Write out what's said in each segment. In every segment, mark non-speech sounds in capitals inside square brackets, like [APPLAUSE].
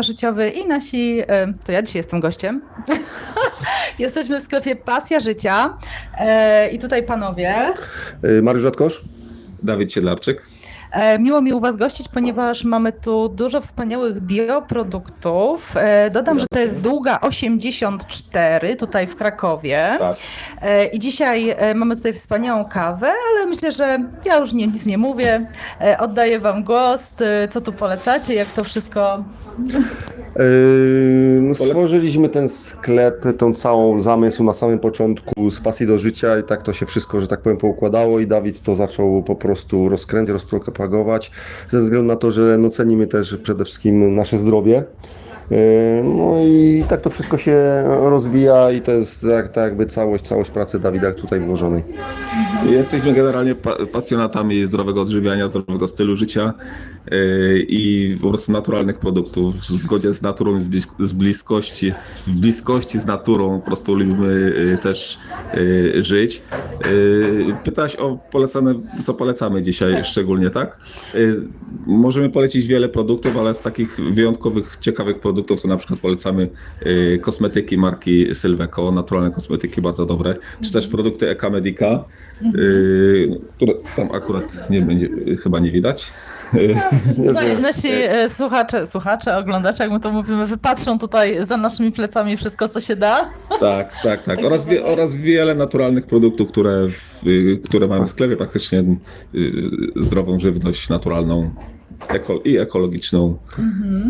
życiowy i nasi, e, to ja dzisiaj jestem gościem. [LAUGHS] Jesteśmy w sklepie Pasja Życia e, i tutaj panowie. Y, Mariusz Rzadkosz? Dawid Siedlarczyk. E, Miło mi u Was gościć, ponieważ mamy tu dużo wspaniałych bioproduktów. E, Dodam, że to jest długa 84 tutaj w Krakowie. Tak. E, I dzisiaj mamy tutaj wspaniałą kawę, ale myślę, że ja już nie, nic nie mówię. Oddaję Wam głos. Co tu polecacie? Jak to wszystko Yy, no stworzyliśmy ten sklep, tą całą zamysł na samym początku z pasji do życia i tak to się wszystko, że tak powiem, poukładało i Dawid to zaczął po prostu rozkręcić, rozpropagować ze względu na to, że no cenimy też przede wszystkim nasze zdrowie. Yy, No i tak to wszystko się rozwija i to jest tak, tak jakby całość, całość pracy Dawida tutaj włożonej. Jesteśmy generalnie pa- pasjonatami zdrowego odżywiania, zdrowego stylu życia yy, i po prostu naturalnych produktów w zgodzie z naturą, z, z bliskości, w bliskości z naturą po prostu lubimy yy, też żyć. Yy, Pytałaś o polecane, co polecamy dzisiaj szczególnie, tak? Możemy polecić wiele produktów, ale z takich wyjątkowych, ciekawych produktów to na przykład polecamy yy, kosmetyki marki Sylveco, naturalne kosmetyki bardzo dobre, czy też produkty Eka Medica, yy, które tam akurat nie będzie, chyba nie widać. Tutaj [LAUGHS] nasi słuchacze, słuchacze, oglądacze, jak my to mówimy, wypatrzą tutaj za naszymi plecami wszystko, co się da. Tak, tak, tak. Oraz, wie, oraz wiele naturalnych produktów, które, w, y, które mamy w sklepie, praktycznie y, zdrową żywność naturalną eko, i ekologiczną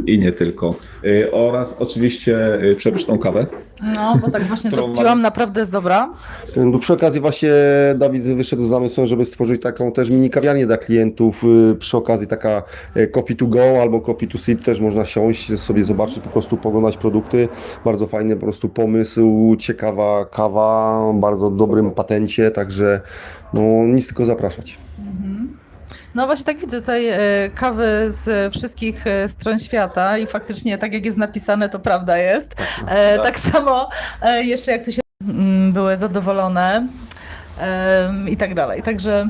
i nie tylko. Y, Oraz oczywiście y, przepyszną kawę. No, bo tak właśnie to piłam, mamy- naprawdę jest dobra. No przy okazji właśnie Dawid wyszedł z zamysłem, żeby stworzyć taką też mini kawiarnię dla klientów. y, Przy okazji taka e, coffee to go albo coffee to sit też można siąść, sobie zobaczyć, po prostu poglądać produkty. Bardzo fajny po prostu pomysł, ciekawa kawa, bardzo dobrym patencie, także no nic tylko zapraszać. No właśnie tak widzę tutaj e, kawy z wszystkich e, stron świata i faktycznie tak jak jest napisane, to prawda jest. E, tak samo e, jeszcze jak tu się mm, były zadowolone i tak dalej. Także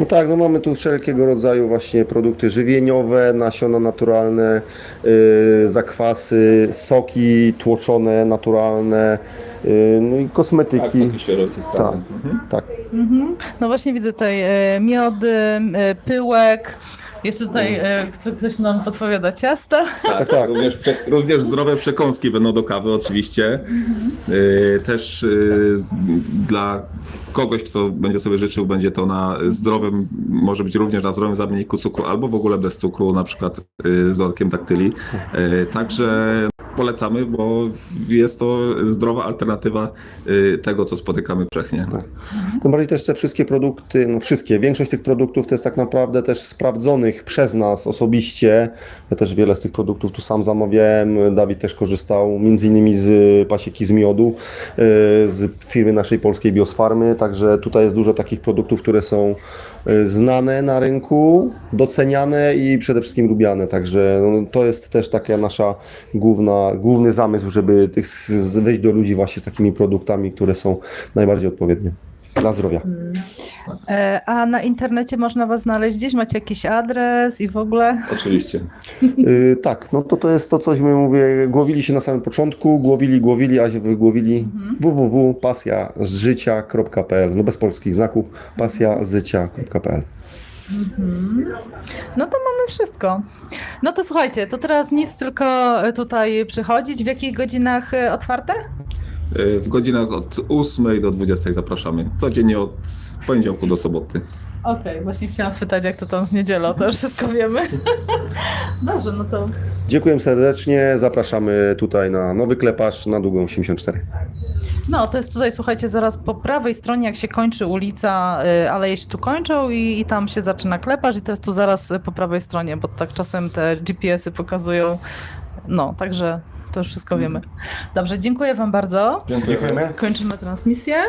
No tak, no mamy tu wszelkiego rodzaju właśnie produkty żywieniowe, nasiona naturalne, y, zakwasy, soki tłoczone, naturalne, y, no i Tak, kosmetyki. soki świeżokiskowe. Tak, Mhm. tak. no właśnie widzę tutaj e, miody, e, pyłek. Jeszcze tutaj e, kto- ktoś nam podpowiada ciasta. Tak, tak. Również, prze, również zdrowe przekąski będą do kawy oczywiście. Y, też y, dla kogoś, kto będzie sobie życzył, będzie to na zdrowym, może być również na zdrowym zamienniku cukru, albo w ogóle bez cukru, na przykład y, z dodatkiem daktyli. Y, także polecamy, bo jest to zdrowa alternatywa y, tego, co spotykamy przechnie. Tym bardziej też te wszystkie produkty, no wszystkie, większość tych produktów to jest tak naprawdę też sprawdzonych przez nas osobiście. Ja też wiele z tych produktów tu sam zamawiałem. Dawid też korzystał między innymi z pasieki z miodu, yy, z firmy naszej polskiej Biosfarmy, także tutaj jest dużo takich produktów, które są yy, znane na rynku, doceniane i przede wszystkim lubiane, także no, to jest też taka nasza główna, główny zamysł, żeby tych, wejść do ludzi właśnie z takimi produktami, które są najbardziej odpowiednie dla zdrowia. E, a na internecie można Was znaleźć gdzieś? Macie jakiś adres i w ogóle? Oczywiście. Yy, tak, no to to jest to, coś my mówię, głowili się na samym początku, głowili, głowili, a się wygłowili www.pasjazżycia.pl, no bez polskich znaków, pasjazżycia.pl. No to mamy wszystko. No to słuchajcie, to teraz nic, tylko tutaj przychodzić. W jakich godzinach e, otwarte? Y, W godzinach od 8 do 20 zapraszamy. Codziennie od poniedziałku do soboty. Okej, właśnie chciałam spytać, jak to tam z niedzielą, to już wszystko wiemy. [LAUGHS] Dobrze, no to Dziękuję serdecznie, zapraszamy tutaj na Nowy Klepacz na Długą 84. No, to jest tutaj, słuchajcie, zaraz po prawej stronie, jak się kończy ulica, y, aleje się tu kończą i, i tam się zaczyna klepacz i to jest tu zaraz po prawej stronie, bo tak czasem te GPS-y pokazują. No, także to już wszystko wiemy. Dobrze, dziękuję Wam bardzo. Dziękujemy. Kończymy transmisję.